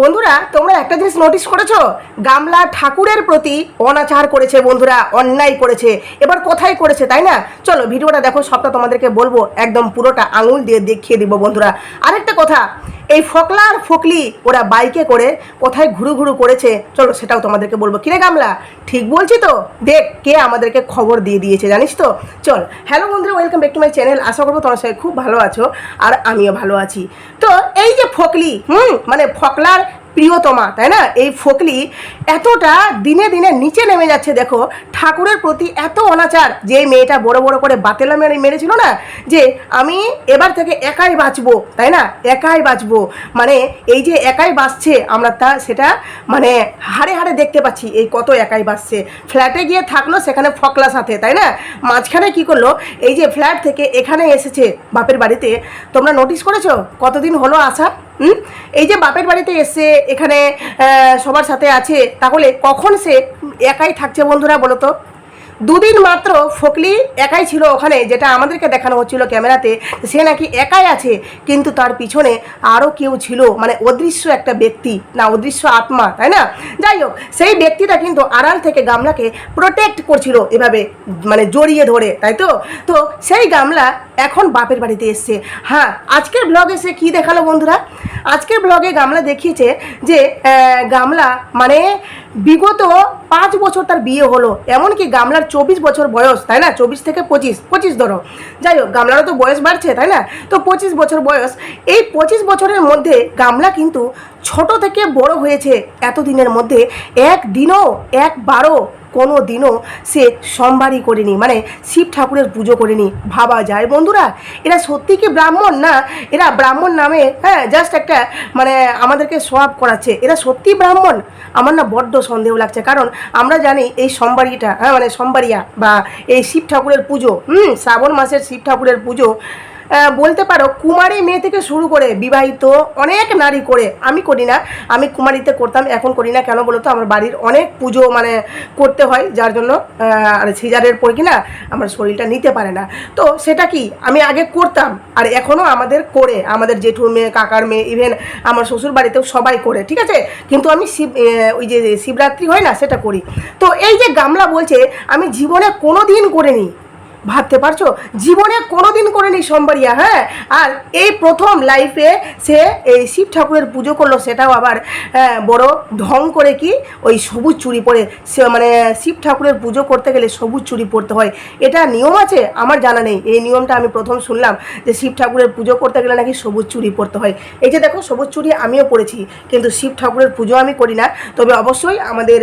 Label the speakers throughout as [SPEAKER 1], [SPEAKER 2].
[SPEAKER 1] বন্ধুরা, তোমরা একটা জিনিস নোটিস করেছ? গামলা ঠাকুরের প্রতি অনাচার করেছে বন্ধুরা, অন্যায় করেছে। এবার কোথায় করেছে, তাই না? চলো, ভিডিওটা দেখো, সবটা তোমাদেরকে বলব, একদম পুরোটা আঙুল দিয়ে দেখিয়ে দিব বন্ধুরা। আরেকটা কথা এই ফকলা আর ফকলি ওরা বাইকে করে কোথায় ঘুরু ঘুরু করেছে, চলো সেটাও তোমাদেরকে বলব। কিরে গামলা, ঠিক বলছি তো? দেখ কে আমাদেরকে খবর দিয়ে দিয়েছে, জানিস তো? চল, হ্যালো বন্ধুরা, welcome back to my channel. আশা করব তোমার সবাই খুব ভালো আছো আর আমিও ভালো আছি। তো এই যে ফকলি, হুম মানে ফকলার প্রিয়তমা, তাই না? এই ফকলি এতটা দিনে দিনে নিচে নেমে যাচ্ছে, দেখো। ঠাকুরের প্রতি এত অনাচার যে মেয়েটা বড় বড় করে বাতেলা মেরে মেরেছিল না, যে আমি এবার থেকে একাই বাঁচবো, তাই না? একাই বাঁচবো। মানে এই যে একাই বাঁচছে, আমরা তা সেটা মানে হাড়ে হাড়ে দেখতে পাচ্ছি, এই কত একাই বাঁচছে। ফ্ল্যাটে গিয়ে থাকল সেখানে ফকলা সাথে, তাই না? মাঝখানে কি করল, এই যে ফ্ল্যাট থেকে এখানে এসেছে বাপের বাড়িতে, তোমরা নোটিস করেছ? কতদিন হলো আসা হুম? এই যে বাপের বাড়িতে এসে এখানে সবার সাথে আছে, তাহলে কখন সে একাই থাকছে বন্ধুরা বলো তো? দুদিন মাত্র ফকলি একাই ছিল ওখানে, যেটা আমাদেরকে দেখানো হচ্ছিল ক্যামেরাতে সে নাকি একাই আছে, কিন্তু তার পিছনে আরও কেউ ছিল মানে অদৃশ্য একটা ব্যক্তি, না অদৃশ্য আত্মা, তাই না? যাই হোক, সেই ব্যক্তিটা কিন্তু আড়াল থেকে গামলাকে প্রোটেক্ট করছিল এভাবে মানে জড়িয়ে ধরে, তাই তো? তো সেই গামলা এখন বাপের বাড়িতে এসছে। হ্যাঁ আজকের ব্লগে সে কী দেখাল বন্ধুরা? আজকের ব্লগে গামলা দেখিয়েছে যে গামলা মানে বিগত পাঁচ বছর তার বিয়ে হলো, এমনকি গামলার চব্বিশ বছর বয়স, তাই না? চব্বিশ থেকে পঁচিশ পঁচিশ ধরো। যাই হোক, গামলারও তো বয়স বাড়ছে, তাই না? তো পঁচিশ বছর বয়স, এই পঁচিশ বছরের মধ্যে গামলা কিন্তু ছোট থেকে বড় হয়েছে। এতদিনের মধ্যে একদিনও একবারও কোনো দিনও সে সোমবারই করেনি। মানে শিব ঠাকুরের পুজো করেনি। ভাবা যায়। বন্ধুরা, এরা সত্যি কি ব্রাহ্মণ না? এরা ব্রাহ্মণ নামে হ্যাঁ জাস্ট একটা মানে আমাদেরকে সোয়াব করাচ্ছে। এরা সত্যি ব্রাহ্মণ? আমার না বড্ড সন্দেহ লাগছে। কারণ আমরা জানি এই সোমবারিটা হ্যাঁ মানে সোমবারিয়া বা এই শিব ঠাকুরের পুজো, হুম, শ্রাবণ মাসের শিব ঠাকুরের পুজো বলতে পারো, কুমারী মেয়ে থেকে শুরু করে বিবাহিত অনেক নারী করে আমি করি না। আমি কুমারীতে করতাম, এখন করি না। কেন বলো তো? আমার বাড়ির অনেক পুজো মানে করতে হয়, যার জন্য আর সিজারের পর কি না, আমার শরীরটা নিতে পারে না। তো সেটা কি? আমি আগে করতাম, আর এখনও আমাদের করে। আমাদের জেঠুর মেয়ে, কাকার মেয়ে ইভেন আমার শ্বশুর বাড়িতেও সবাই করে, ঠিক আছে? কিন্তু আমি শিব ওই যে শিবরাত্রি হয় না, সেটা করি। তো এই যে গামলা বলছে, আমি জীবনে কোনো দিন করিনি। ভাবতে পারছ? জীবনে কোনোদিন করেনি সোমবারিয়া হ্যাঁ? আর এই প্রথম লাইফে সে এই শিব ঠাকুরের পুজো করল সেটাও আবার হ্যাঁ, বড় ঢং করে কি ওই সবুজ চুড়ি পরে সে মানে শিব ঠাকুরের পুজো করতে গেলে সবুজ চুড়ি পরতে হয়। এটা নিয়ম আছে? আমার জানা নেই। এই নিয়মটা আমি প্রথম শুনলাম যে শিব ঠাকুরের পুজো করতে গেলে নাকি সবুজ চুড়ি পরতে হয়। এই যে দেখো সবুজ চুরি আমিও পরেছি কিন্তু শিব ঠাকুরের পুজো আমি করি না। তবে অবশ্যই আমাদের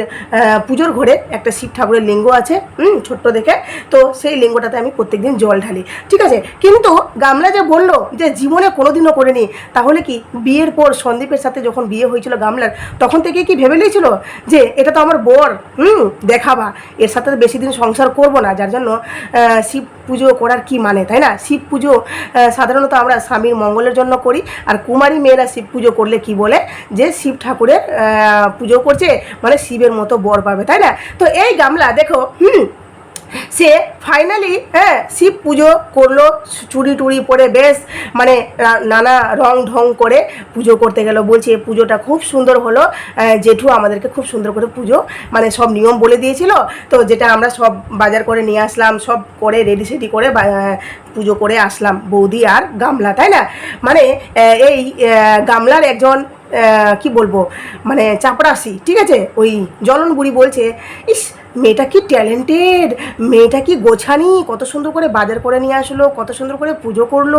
[SPEAKER 1] পুজোর ঘরে একটা শিব ঠাকুরের লিঙ্গ আছে হুম ছোট্ট দেখে। তো সেই লিঙ্গটাতে আমি প্রত্যেকদিন জল ঢালি, ঠিক আছে? কিন্তু গামলা যে বলল যে জীবনে কোনোদিনও করেনি, তাহলে কি বিয়ের পর সন্দীপের সাথে যখন বিয়ে হয়েছিল গামলার, তখন থেকে কি ভেবে নিয়েছিল যে এটা তো আমার বর, হুম, দেখাবা, এর সাথে বেশি দিন সংসার করব না, যার জন্য শিব পুজো করার কি মানে তাই না? শিব পুজো সাধারণত আমরা স্বামীর মঙ্গলের জন্য করি, আর কুমারী মেয়েরা শিব পুজো করলে কি বলে? যে শিব ঠাকুরের পুজো করছে মানে শিবের মতো বর পাবে, তাই না? তো এই গামলা, দেখো, হুম সে ফাইনালি হ্যাঁ শিব পুজো করল চুড়ি টুড়ি পরে বেশ মানে নানা রং ঢং করে পুজো করতে গেল। বলছে, "এ পুজোটা খুব সুন্দর হলো। জেঠু আমাদেরকে খুব সুন্দর করে পুজো মানে সব নিয়ম বলে দিয়েছিল। তো যেটা আমরা সব বাজার করে নিয়ে আসলাম, সব করে রেডি সেডি করে পুজো করে আসলাম। বৌদি আর গামলা, তাই না? মানে এই গামলার একজন কি বলব? মানে চাপড়াসি, ঠিক আছে? ওই জলন বুড়ি বলছে, ইস, মেয়েটা কি ট্যালেন্টেড মেয়েটা কি গোছানি? কত সুন্দর করে বাজার করে নিয়ে আসলো, কত সুন্দর করে পুজো করল।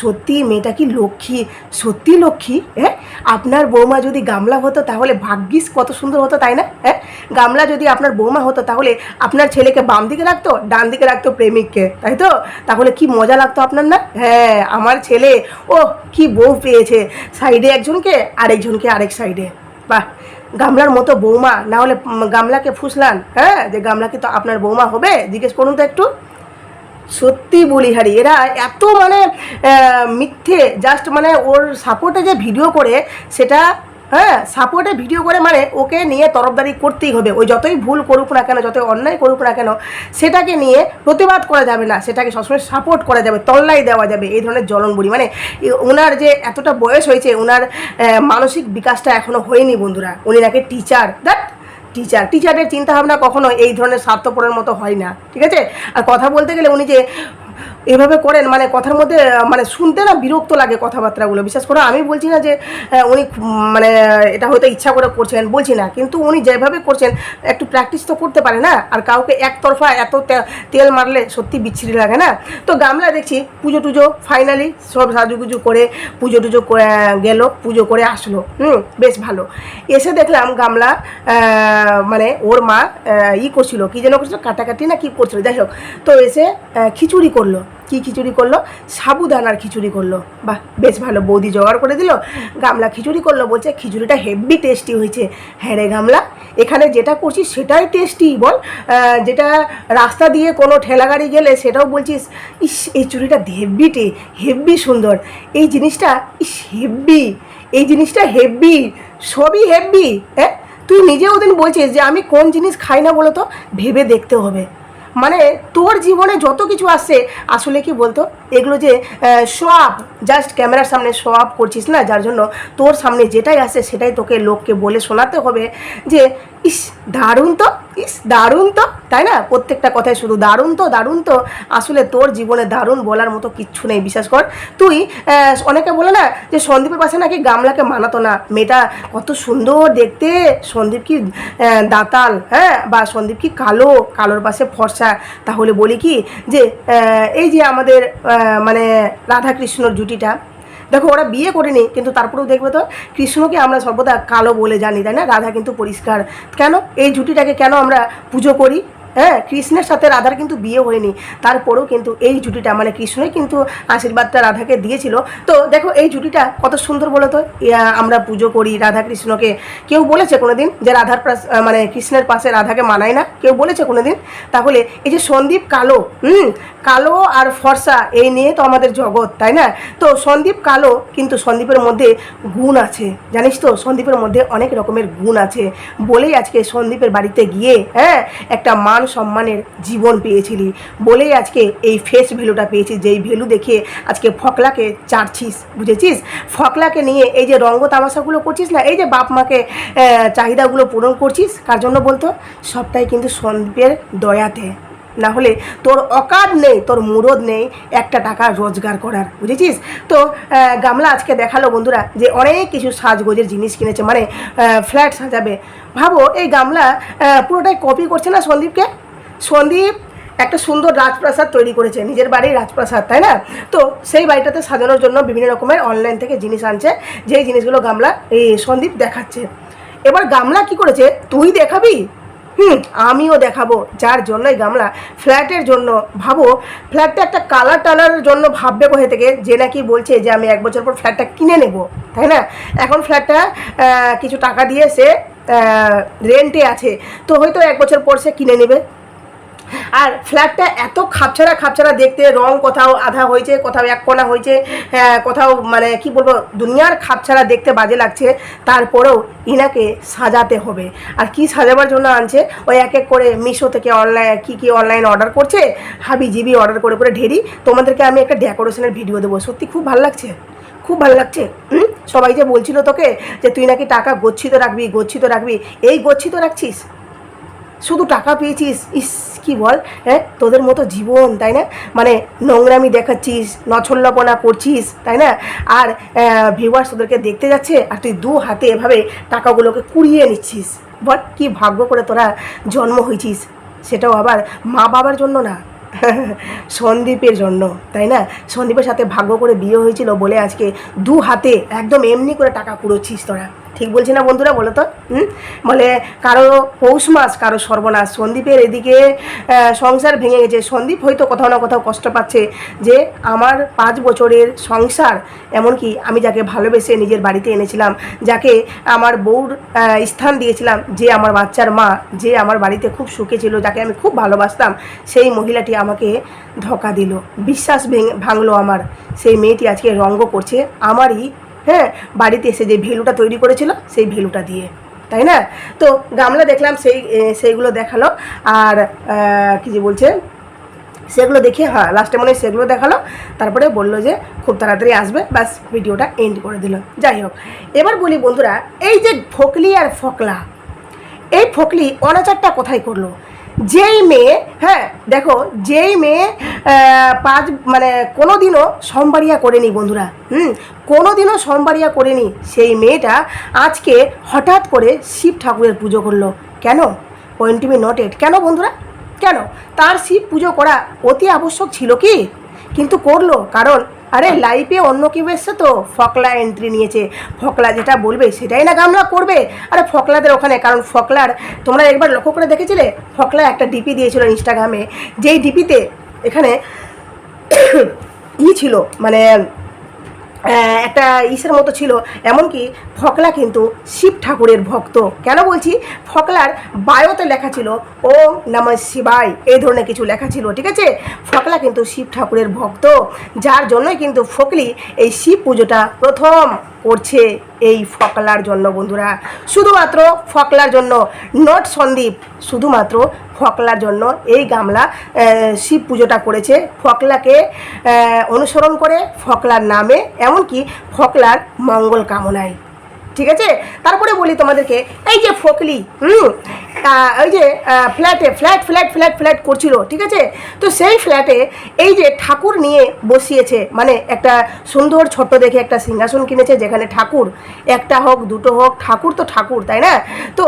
[SPEAKER 1] সত্যি, মেয়েটা কি লক্ষ্মী? সত্যি লক্ষ্মী হ্যাঁ আপনার বৌমা যদি গামলা হতো, তাহলে ভাগ্যিস কত সুন্দর হতো, তাই না? হ্যাঁ গামলা যদি আপনার বৌমা হতো, তাহলে আপনার ছেলেকে বাম দিকে রাখতো, ডান দিকে রাখতো প্রেমিককে, তাই তো? তাহলে কি মজা লাগতো আপনার না? হ্যাঁ আমার ছেলে ও কি বউ পেয়েছে। সাইডে একজনকে আরেকজনকে আরেক সাইডে বাহ, গামলার মতো বৌমা, না হলে গামলাকে ফুসলান হ্যাঁ? যে গামলাকে তো আপনার বৌমা হবে, জিজ্ঞেস করুন তো একটু। সত্যি বলিহারি, এরা এত মানে মিথ্যে জাস্ট মানে ওর সাপোর্টে যে ভিডিও করে, সেটা হ্যাঁ সাপোর্টে ভিডিও করে মানে ওকে নিয়ে তরফদারি করতেই হবে। ওই যতই ভুল করুক না কেন, যতই অন্যায় করুক না কেন, সেটাকে নিয়ে প্রতিবাদ করা যাবে না। সেটাকে সবসময় সাপোর্ট করা যাবে তল্লাই দেওয়া যাবে, এই ধরনের জ্বলনবুড়ি মানে ওনার যে এতটা বয়স হয়েছে ওনার মানসিক বিকাশটা এখনও হয়নি বন্ধুরা। উনি নাকি টিচার দ্যাট টিচার টিচারের চিন্তা ভাবনা কখনো এই ধরনের স্বার্থপরের মতো হয় না। ঠিক আছে? আর কথা বলতে গেলে উনি যে এভাবে করেন মানে কথার মধ্যে মানে শুনতে না বিরক্ত লাগে কথাবার্তাগুলো। বিশেষ করে, আমি বলছি না যে উনি মানে এটা হয়তো ইচ্ছা করে করছেন, বলছি না। কিন্তু উনি যেভাবে করছেন, একটু প্র্যাকটিস তো করতে পারে না? আর কাউকে একতরফা এত তেল মারলে সত্যি বিচ্ছিরি লাগে না? তো গামলা দেখছি, পুজো টুজো ফাইনালি সব সাজুগুজু করে, পুজো টুজো গেল, পুজো করে আসলো। হুম, বেশ ভালো। এসে দেখলাম গামলা মানে ওর মা ই করছিল, কি যেন করছিল, কাটাকাটি না কি করছিল, যাই হোক। তো এসে খিচুড়ি করল। কি খিচুড়ি করল? সাবুদানার খিচুড়ি করল। বাহ, বেশ ভালো, বৌদি জোগাড় করে দিল, গামলা খিচুড়ি করল, বলছে খিচুড়িটা হেভি টেস্টি হয়েছে। হ্যাঁ রে গামলা, এখানে যেটা করছিস সেটাই টেস্টি বল। যেটা রাস্তা দিয়ে কোনো ঠেলা গাড়ি গেলে সেটাও বলছিস, ইস, এই চুড়িটা হেভি টে হেভি সুন্দর। এই জিনিসটা, ইস হেভি এই জিনিসটা হেভি সবই হেভি হ্যাঁ? তুই নিজে ওদিন বলছিস যে আমি কোন জিনিস খাই না বলো তো ভেবে দেখতে হবে। মানে তোর জীবনে যত কিছু আসছে, আসলে কি বলতো? এগুলো যে শো আপ জাস্ট ক্যামেরার সামনে শো আপ করছিস না, যার জন্য তোর সামনে যেটাই আসে সেটাই তোকে লোককে বলে শোনাতে হবে যে, ইস, দারুণ তো, ইস, দারুণ তো। তাই না? প্রত্যেকটা কথায় শুধু দারুণ তো দারুণ তো। আসলে তোর জীবনে দারুণ বলার মতো কিচ্ছু নেই, বিশ্বাস কর। তুই অনেকে বলে না যে সন্দীপের পাশে নাকি গামলাকে মানাতো না। মেয়েটা কত সুন্দর দেখতে। সন্দীপ কি দাতাল হ্যাঁ? বা সন্দীপ কি কালো, কালোর পাশে ফর্সা। তাহলে বলি কি যে এই যে আমাদের মানে রাধাকৃষ্ণর জুটিটা, দেখো ওরা বিয়ে করেনি, কিন্তু তারপরেও দেখবে তো, কৃষ্ণকে আমরা সর্বদা কালো বলে জানি, তাই না? রাধা কিন্তু পরিষ্কার। কেন? এই জুটিটাকে কেন আমরা পুজো করি? হ্যাঁ কৃষ্ণের সাথে রাধার কিন্তু বিয়ে হয়নি। তারপরেও কিন্তু এই জুটিটা মানে কৃষ্ণই কিন্তু আশীর্বাদটা রাধাকে দিয়েছিল। তো দেখো, এই জুটিটা কত সুন্দর বলো তো? আমরা পুজো করি রাধা কৃষ্ণকে। কেউ বলেছে কোনোদিন যে রাধার মানে কৃষ্ণের পাশে রাধাকে মানায় না? কেউ বলেছে কোনোদিন? তাহলে এই যে সন্দীপ, কালো, হুম, কালো আর ফর্সা, এই নিয়ে তো আমাদের জগৎ, তাই না? তো সন্দীপ, কালো কিন্তু সন্দীপের মধ্যে গুণ আছে। জানিস তো, সন্দীপের মধ্যে অনেক রকমের গুণ আছে। বলেই আজকে সন্দীপের বাড়িতে গিয়ে হ্যাঁ একটা মান সম্মানের জীবন পেয়েছিলি। বলেই আজকে এই ফেস ভ্যালুটা পেয়েছি যেই ভ্যালু দেখে আজকে ফকলাকে চাড়ছিস, বুঝেছিস? ফকলাকে নিয়ে এই যে রঙ্গ তামাশাগুলো করছিস না, এই যে বাপ মাকে চাহিদাগুলো পূরণ করছিস, কার জন্য বলতো? সবটাই কিন্তু সন্দীপের দয়াতে। না হলে তোর অকাদ নেই, তোর মুরদ নেই একটা টাকা রোজগার করার, বুঝেছিস? তো গামলা আজকে দেখাল বন্ধুরা যে অনেক কিছু সাজগোজের জিনিস কিনেছে মানে ফ্ল্যাট সাজাবে। ভাবো, এই গামলা পুরোটাই কপি করছে না সন্দীপকে? সন্দীপ একটা সুন্দর রাজপ্রাসাদ তৈরি করেছে, নিজের বাড়ির রাজপ্রাসাদ, তাই না? তো সেই বাড়িটাতে সাজানোর জন্য বিভিন্ন রকমের অনলাইন থেকে জিনিস আনছে, যেই জিনিসগুলো গামলা, এই সন্দীপ দেখাচ্ছে। এবার গামলা কি করেছে? তুই দেখাবি? হুম, আমিও দেখাবো। যার জন্যই গামলা ফ্ল্যাটের জন্য ভাবো, ফ্ল্যাটটা একটা কালার টালারের জন্য ভাববে কোথা থেকে? যে নাকি বলছে যে আমি এক বছর পর ফ্ল্যাটটা কিনে নেব, তাই না? এখন ফ্ল্যাটটা কিছু টাকা দিয়ে সে রেন্টে আছে। তো হয়তো এক বছর পর সে কিনে নেবে। আর ফ্ল্যাটটা এত খাপছাড়া খাপছাড়া দেখতে রং কোথাও আধা হয়েছে কোথাও এক কোণা হয়েছে হ্যাঁ, কোথাও মানে কি বলব দুনিয়ার খাপছাড়া দেখতে বাজে লাগছে তারপরেও ইনাকে সাজাতে হবে। আর কি সাজাবার জন্য আনছে? ওই এক এক করে মিশো থেকে অনলাইন কি কি অনলাইন অর্ডার করছে? হাবি জিবি অর্ডার করে করে ঢেরি। তোমাদেরকে আমি একটা ডেকোরেশনের ভিডিও দেবো। সত্যি খুব ভালো লাগছে খুব ভালো লাগছে? সবাই যে বলছিল তোকে যে তুই নাকি টাকা গচ্ছিত রাখবি গচ্ছিত রাখবি এই গচ্ছিত রাখছিস? শুধু টাকা পেয়েছিস, ইস, কি বল? হ্যাঁ তোদের মতো জীবন, তাই না? মানে নোংরামি দেখাচ্ছিস, নছল্লাপনা করছিস, তাই না? আর ভিউয়ার্স তোদেরকে দেখতে যাচ্ছে, আর তুই দু হাতে এভাবে টাকাগুলোকে কুড়িয়ে নিচ্ছিস। বল কি ভাগ্য করে তোরা জন্ম হয়েছিস। সেটাও আবার মা বাবার জন্য না, সন্দীপের জন্য, তাই না? সন্দীপের সাথে ভাগ্য করে বিয়ে হয়েছিল বলে আজকে দু হাতে একদম এমনি করে টাকা কুড়োচ্ছিস তোরা। ঠিক বলছি না বন্ধুরা, বলো তো? বলে, কারও পৌষ মাস, কারও সর্বনাশ। সন্দীপের এদিকে সংসার ভেঙে গেছে। সন্দীপ হয়তো কোথাও না কোথাও কষ্ট পাচ্ছে যে, আমার পাঁচ বছরের সংসার, এমনকি আমি যাকে ভালোবেসে নিজের বাড়িতে এনেছিলাম, যাকে আমার বউর স্থান দিয়েছিলাম, যে আমার বাচ্চার মা, যে আমার বাড়িতে খুব সুখে ছিল, যাকে আমি খুব ভালোবাসতাম, সেই মহিলাটি আমাকে ধোকা দিল। বিশ্বাস ভেঙে ভাঙলো আমার। সেই মেয়েটি আজকে রঙ্গ করছে। আমারই হ্যাঁ বাড়িতে এসে যে ভেলুটা তৈরি করেছিল, সেই ভেলুটা দিয়ে। তাই না? তো গামলা দেখলাম, সেই সেইগুলো দেখাল। আর কি যে বলছে, সেগুলো দেখে হ্যাঁ লাস্টে মনে হয় সেগুলো দেখাল। তারপরে বলল যে খুব তাড়াতাড়ি আসবে, ব্যাস, ভিডিওটা এন্ড করে দিল। যাই হোক, এবার বলি বন্ধুরা, এই যে ফকলি আর ফকলা, এই ফকলি অনাচারটা কোথায় করল? যেই মেয়ে হ্যাঁ দেখো, যেই মেয়ে পাঁচ মানে কোনো দিনও সোমবারিয়া করেনি বন্ধুরা, হুম কোনো দিনও সোমবারিয়া করেনি সেই মেয়েটা আজকে হঠাৎ করে শিব ঠাকুরের পুজো করল। কেন? পয়েন্ট বি নটেড কেন বন্ধুরা? কেন? তার শিব পুজো করা অতি আবশ্যক ছিল কি? কিন্তু করল, কারণ আরে লাইফে অন্য কেউ এসছে তো? ফকলা এন্ট্রি নিয়েছে। ফকলা যেটা বলবে সেটাই না গামলা করবে। আরে ফকলাদের ওখানে, কারণ ফকলার, তোমরা একবার লক্ষ্য করে দেখেছিলে? ফকলা একটা ডিপি দিয়েছিল ইনস্টাগ্রামে যেই ডিপিতে এখানে ই ছিল মানে একটা ইসের মতো ছিল। এমনকি ফকলা কিন্তু শিব ঠাকুরের ভক্ত। কেন বলছি? ফকলার বায়োতে লেখা ছিল ও নাম শিবাই এই ধরনের কিছু লেখা ছিল, ঠিক আছে? ফকলা কিন্তু শিব ঠাকুরের ভক্ত, যার জন্যই কিন্তু ফকলি এই শিব পুজোটা প্রথম করছে এই ফকলার জন্য, বন্ধুরা। শুধুমাত্র ফকলার জন্য নট সন্দীপ, শুধুমাত্র ফকলার জন্য এই গামলা শিব পুজোটা করেছে। ফকলাকে অনুসরণ করে ফকলার নামে, এমনকি ফকলার মঙ্গল কামনায়। ঠিক আছে? তারপরে বলি তোমাদেরকে, এই যে ফকলি, হুম? ওই যে ফ্ল্যাটে, ফ্ল্যাট ফ্ল্যাট ফ্ল্যাট ফ্ল্যাট করছিল, ঠিক আছে? তো সেই ফ্ল্যাটে এই যে ঠাকুর নিয়ে বসিয়েছে মানে একটা সুন্দর ছোট্ট দেখে একটা সিংহাসন কিনেছে, যেখানে ঠাকুর, একটা হোক, দুটো হোক, ঠাকুর তো ঠাকুর, তাই না? তো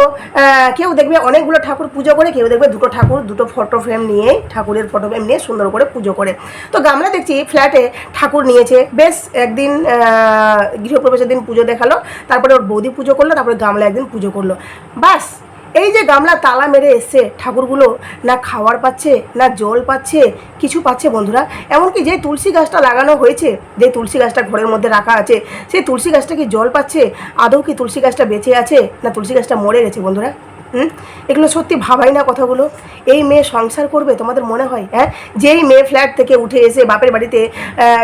[SPEAKER 1] কেউ দেখবে অনেকগুলো ঠাকুর পুজো করে, কেউ দেখবে দুটো ঠাকুর, দুটো ফটো ফ্রেম নিয়ে, ঠাকুরের ফটো ফ্রেম নিয়ে সুন্দর করে পুজো করে। তো গামলা দেখছি ফ্ল্যাটে ঠাকুর নিয়েছে, বেশ একদিন গৃহপ্রবেশের দিন পুজো দেখাল, তারপরে বৌদি পুজো করল, তারপরে গামলা একদিন পুজো করল। বাস, এই যে গামলা তালা মেরে এসছে, ঠাকুরগুলো না খাওয়ার পাচ্ছে, না জল পাচ্ছে, কিছু পাচ্ছে বন্ধুরা। এমনকি যে তুলসী গাছটা লাগানো হয়েছে, যে তুলসী গাছটা ঘরের মধ্যে রাখা আছে, সেই তুলসী গাছটা কি জল পাচ্ছে? আদৌ কি তুলসী গাছটা বেঁচে আছে, না তুলসী গাছটা মরে গেছে বন্ধুরা? হুম? এগুলো সত্যি ভাবাই না কথাগুলো। এই মেয়ে সংসার করবে, তোমাদের মনে হয় হ্যাঁ? যেই মেয়ে ফ্ল্যাট থেকে উঠে এসে বাপের বাড়িতে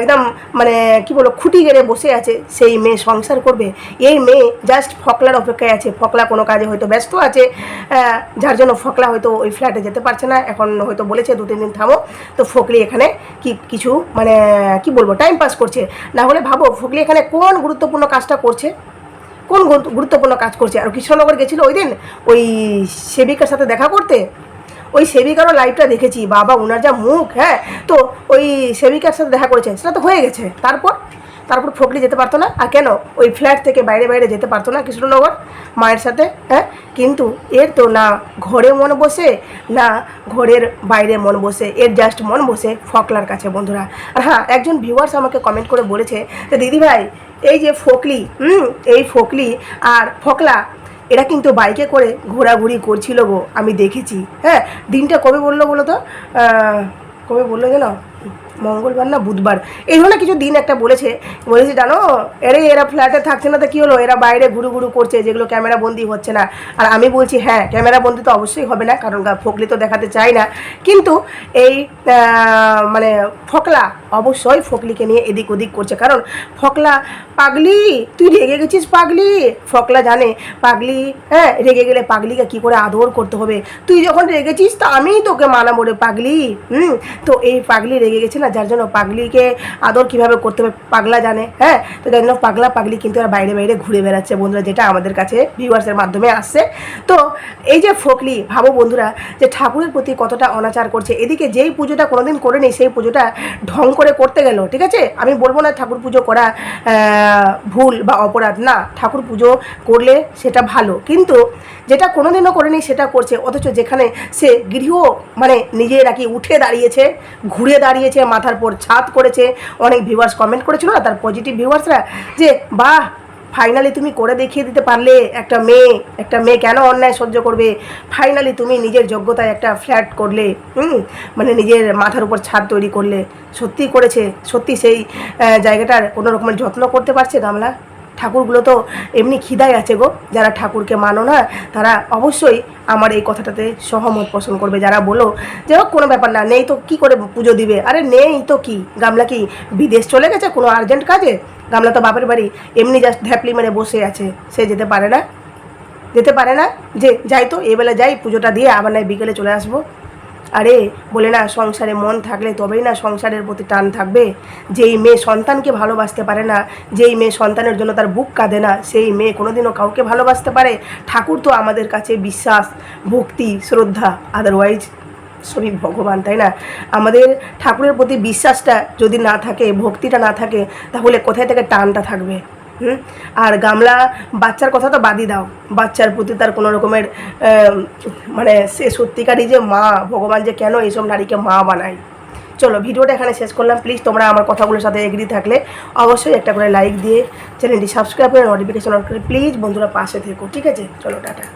[SPEAKER 1] একদম মানে কি বলো খুঁটি গেড়ে বসে আছে, সেই মেয়ে সংসার করবে। এই মেয়ে জাস্ট ফকলার অপেক্ষায় আছে। ফকলা কোনো কাজে হয়তো ব্যস্ত আছে যার জন্য ফকলা হয়তো ওই ফ্ল্যাটে যেতে পারছে না। এখন হয়তো বলেছে, দু, তিন দিন থামো। তো ফকলি এখানে কি, কিছু মানে কি বলব টাইম পাস করছে। না হলে ভাবো, ফকলি এখানে কোন গুরুত্বপূর্ণ কাজটা করছে? কোন গুরুত্ব- গুরুত্বপূর্ণ কাজ করছে? আর কৃষ্ণনগর গেছিল ওই দিন, ওই সেবিকার সাথে দেখা করতে? ওই সেবিকারও লাইভটা দেখেছি। বাবা ওনার যা মুখ হ্যাঁ? তো ওই সেবিকার সাথে দেখা করেছে। সেটা তো হয়ে গেছে। তারপর? তারপর ফকলি যেতে পারতো না। আর কেন? ওই ফ্ল্যাট থেকে বাইরে বাইরে যেতে পারতো না কৃষ্ণনগর মায়ের সাথে হ্যাঁ? কিন্তু এর তো না ঘরে মন বসে, না ঘরের বাইরে মন বসে, এর জাস্ট মন বসে ফকলার কাছে, বন্ধুরা। আর হ্যাঁ একজন ভিউয়ার্স আমাকে কমেন্ট করে বলেছে যে, দিদি ভাই এই যে ফকলি, হুম, এই ফকলি আর ফকলা, এরা কিন্তু বাইকে করে ঘোরাঘুরি করছিল গো, আমি দেখেছি। হ্যাঁ দিনটা কবে বলল বলো তো? কবে বলল যেন? মঙ্গলবার না বুধবার। এই ধরনের কিছু দিন একটা বলেছে। বলেছে, জানো এরে এরা ফ্ল্যাটে থাকছে না তো কী হলো? এরা বাইরে ঘুরু ঘুরু করছে, যেগুলো ক্যামেরা বন্দি হচ্ছে না। আর আমি বলছি হ্যাঁ ক্যামেরা বন্দি তো অবশ্যই হবে না, কারণ ফকলি তো দেখাতে চাই না। কিন্তু এই মানে ফকলা অবশ্যই ফকলিকে নিয়ে এদিক ওদিক করছে। কারণ ফকলা, পাগলি, তুই রেগে গেছিস পাগলি? ফকলা জানে, পাগলি হ্যাঁ রেগে গেলে পাগলিকে কি করে আদর করতে হবে? তুই যখন রেগেছিস তো আমিই তোকে মানাবো রে পাগলি। হুম, তো এই পাগলি রেগে গেছে না যার জন্য পাগলিকে আদর কীভাবে করতে হবে পাগলা জানে হ্যাঁ? তো যার জন্য পাগলা পাগলি কিন্তু আর বাইরে বাইরে ঘুরে বেড়াচ্ছে বন্ধুরা, যেটা আমাদের কাছে ভিউয়ার্সের মাধ্যমে আসছে। তো এই যে ফকলি, ভাবো বন্ধুরা যে ঠাকুরের প্রতি কতটা অনাচার করছে। এদিকে যেই পুজোটা কোনোদিন করেনি, সেই পুজোটা ঢং করে করতে গেল, ঠিক আছে? আমি বলব না ঠাকুর পুজো করা ভুল বা অপরাধ, না। ঠাকুর পুজো করলে সেটা ভালো। কিন্তু যেটা কোনোদিনও করেনি, সেটা করছে। অথচ যেখানে সে গৃহ মানে নিজে নাকি উঠে দাঁড়িয়েছে, ঘুরে দাঁড়িয়েছে মাথার পর ছাদ করেছে। অনেক ভিউয়ার্স কমেন্ট করেছিল না, তার পজিটিভ ভিউয়ার্সরা যে, বাহ ফাইনালি তুমি করে দেখিয়ে দিতে পারলে, একটা মেয়ে একটা মেয়ে কেন অন্যায় সহ্য করবে? ফাইনালি তুমি নিজের যোগ্যতায় একটা ফ্ল্যাট করলে, হুম মানে নিজের মাথার উপর ছাদ তৈরি করলে। সত্যি করেছে সত্যি সেই জায়গাটার কোনো রকমের যত্ন করতে পারছে গামলা? ঠাকুরগুলো তো এমনি খিদায় আছে গো। যারা ঠাকুরকে মানো না, তারা অবশ্যই আমার এই কথাটাতে সহমত পোষণ করবে। যারা বলো যে, হোক, কোনো ব্যাপার না, নেই তো, কি করে পুজো দিবে? আরে, নেই তো কি? গামলা কি বিদেশ চলে গেছে? কোনো আর্জেন্ট কাজে? গামলা তো বাপের বাড়ি। এমনি জাস্ট ধ্যাপলি মেরে বসে আছে। সে যেতে পারে না? যেতে পারে না? যে, যাই তো, এবেলা যাই, পুজোটা দিয়ে আবার নয় বিকেলে চলে আসব। আরে, বলে না, সংসারে মন থাকলে তবেই না সংসারের প্রতি টান থাকবে। যেই মেয়ে সন্তানকে ভালোবাসতে পারে না, যেই মেয়ে সন্তানের জন্য তার বুক কাঁদে না, সেই মেয়ে কোনোদিনও কাউকে ভালোবাসতে পারে। ঠাকুর তো আমাদের কাছে বিশ্বাস, ভক্তি, শ্রদ্ধা আদারওয়াইজ সবই ভগবান, তাই না? আমাদের ঠাকুরের প্রতি বিশ্বাসটা যদি না থাকে, ভক্তিটা না থাকে, তাহলে কোথায় থেকে টানটা থাকবে? হুম? আর গামলা বাচ্চার কথা তো বাদই দাও। বাচ্চার প্রতি তার কোনো রকমের মানে সে সত্যিকারই যে মা, ভগবান যে কেন এইসব নারীকে মা বানায়। চলো, ভিডিওটা এখানে শেষ করলাম। প্লিজ তোমরা আমার কথাগুলোর সাথে এগ্রি থাকলে অবশ্যই একটা করে লাইক দিয়ে চ্যানেলটি সাবস্ক্রাইব করে নোটিফিকেশন অন করে প্লিজ বন্ধুরা পাশে থেকো। ঠিক আছে? চলো, টাটা।